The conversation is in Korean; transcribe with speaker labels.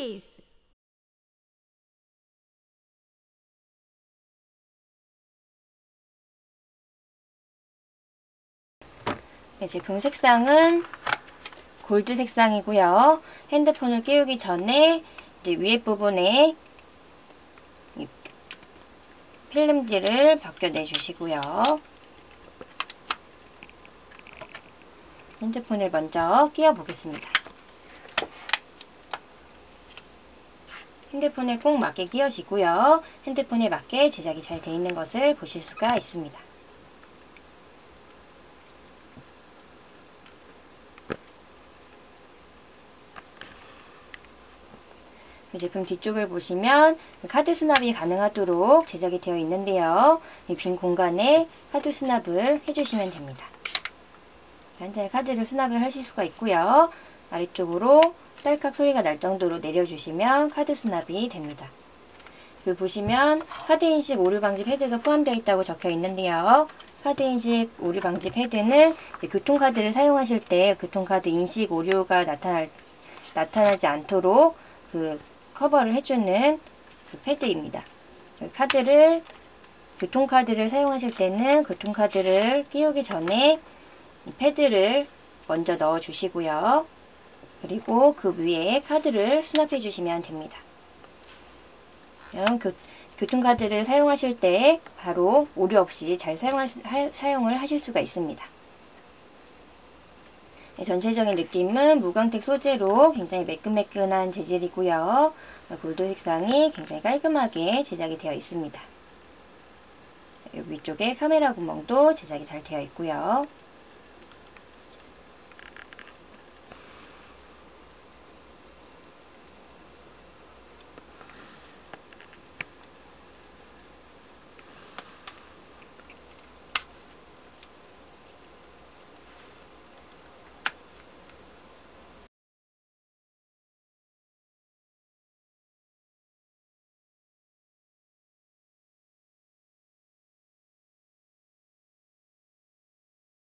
Speaker 1: 케이스
Speaker 2: 네, 제품 색상은 골드 색상이고요. 핸드폰을 끼우기 전에 이제 위에 부분에 이 필름지를 벗겨내 주시고요. 핸드폰을 먼저 끼워 보겠습니다. 핸드폰에 꼭 맞게 끼워지고요. 핸드폰에 맞게 제작이 잘 되어 있는 것을 보실 수가 있습니다. 이 제품 뒤쪽을 보시면 카드 수납이 가능하도록 제작이 되어 있는데요. 이 빈 공간에 카드 수납을 해주시면 됩니다. 한 장의 카드를 수납을 하실 수가 있고요. 아래쪽으로 딸깍 소리가 날 정도로 내려주시면 카드 수납이 됩니다. 여기 보시면 카드 인식 오류 방지 패드가 포함되어 있다고 적혀 있는데요. 카드 인식 오류 방지 패드는 교통카드를 사용하실 때 교통카드 인식 오류가 나타날, 나타나지 않도록 그 커버를 해주는 그 패드입니다. 카드를 교통카드를 사용하실 때는 교통카드를 끼우기 전에 패드를 먼저 넣어 주시고요. 그리고 그 위에 카드를 수납해 주시면 됩니다. 교, 교통카드를 사용하실 때 바로 오류 없이 잘 사용할, 하, 사용을 하실 수가 있습니다. 네, 전체적인 느낌은 무광택 소재로 굉장히 매끈매끈한 재질이고요. 골드 색상이 굉장히 깔끔하게 제작이 되어 있습니다. 위쪽에 카메라 구멍도 제작이 잘 되어 있고요.